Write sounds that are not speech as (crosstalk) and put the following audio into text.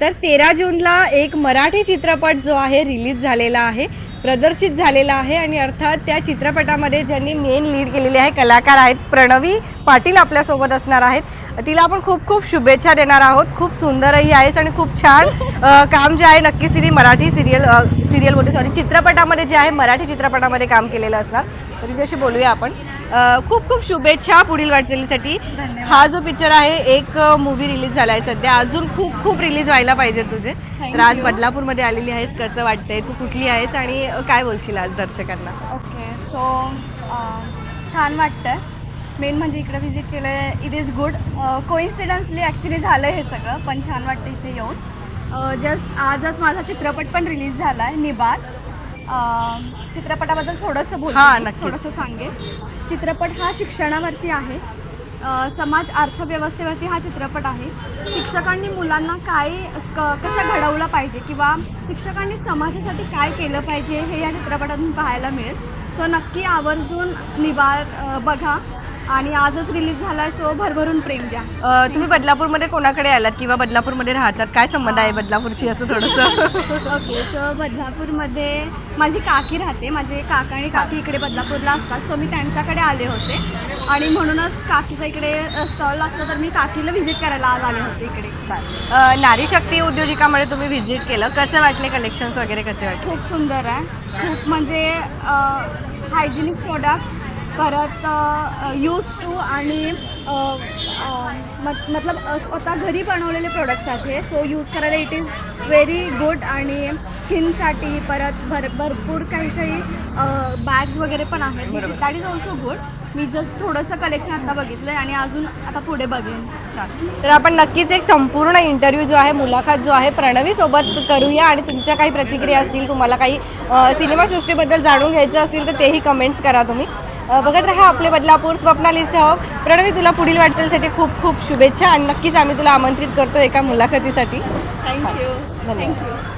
तर तेरा जूनला एक मराठी चित्रपट जो आहे रिलीज झालेला आहे प्रदर्शित झालेला आहे आणि अर्थात त्या चित्रपटामध्ये ज्यांनी मेन लीड केलेली आहे कलाकार आहेत प्रणवी पाटील आपल्यासोबत असणार आहेत. तिला आपण खूप खूप शुभेच्छा देणार आहोत. खूप सुंदरही आहेस आणि खूप छान काम जे आहे नक्कीच तिने मराठी सिरियल सिरियल बोलते सॉरी चित्रपटामध्ये जे आहे मराठी चित्रपटामध्ये काम केलेलं असणार. तर तिच्याशी बोलूया आपण. खूप खूप शुभेच्छा पुढील वाटचालीसाठी. हा जो पिक्चर आहे एक मूवी रिलीज झाला आहे सध्या. अजून खूप खूप रिलीज व्हायला पाहिजे तुझे. तर आज बदलापूरमध्ये आलेली आहेस कसं वाटतंय? तू कुठली आहेस आणि काय बोलशील आज दर्शकांना? ओके सो छान वाटतं मेन म्हणजे इकडे व्हिजिट केलं it is good coincidentally actually झालं हे सगळं पण छान वाटतं इथे येऊन. जस्ट आजच माझा चित्रपट पण रिलीज झाला आहे निबार. अं, चित्रपटाबद्दल थोडंसं बोल हां. थोडंसं सांगेन. चित्रपट हा शिक्षणावरती आहे. अ, समाज अर्थव्यवस्थेवरती हा चित्रपट आहे. शिक्षकांनी मुलांना काय क- कसं घडवलं पाहिजे किंवा शिक्षकांनी समाजासाठी काय केलं पाहिजे हे या चित्रपटातून पाहायला मिळेल. सो नक्की आवर्जून निबार अ, बघा. आणि आजच रिलीज झाला सो भरभरून प्रेम द्या. अ, तुम्ही बदलापूरमध्ये कोणाकडे आलात किंवा बदलापूरमध्ये राहतात? काय संबंध आहे बदलापूरशी असं थोडंसं? (laughs) ओके सो बदलापूरमध्ये माझी काकी राहते. माझे काका आणि काकी इकडे बदलापूरला असतात सो मी त्यांच्याकडे आले होते. आणि म्हणूनच काकीचा इकडे स्टॉल लागतो तर मी काकीला व्हिजिट करायला आज आले होते इकडे. अ, नारी शक्ती उद्योजिकामध्ये तुम्ही व्हिजिट केलं. कसं वाटले कलेक्शन्स वगैरे कसे वाटले? खूप सुंदर आहे. खूप म्हणजे हायजिनिक प्रोडक्ट्स परत यूज टू आणि मत मतलब स्वतः घरी बनवलेले प्रोडक्ट्स आहेत हे. सो यूज करायला इट इज व्हेरी गुड आणि स्किनसाठी परत भर भरपूर काही काही बॅग्स वगैरे पण आहेत. दॅट इज ऑल्सो गुड मी जस्ट थोडंसं कलेक्शन आता बघितलं आहे आणि अजून आता पुढे बघेन. तर आपण नक्कीच एक संपूर्ण इंटरव्ह्यू जो आहे मुलाखत जो आहे प्रणवी सोबत करूया आणि तुमच्या काही प्रतिक्रिया असतील तुम्हाला काही सिनेमासृष्टीबद्दल जाणून घ्यायचं असेल तर तेही कमेंट्स करा तुम्ही. बघत राहा आपले बदलापूर स्वप्नालीसह प्रणवी तुला पुढील वाटचालीसाठी खूप खूप शुभेच्छा आणि नक्कीच आम्ही तुला आमंत्रित करतो एका मुलाखतीसाठी. Thank you thank you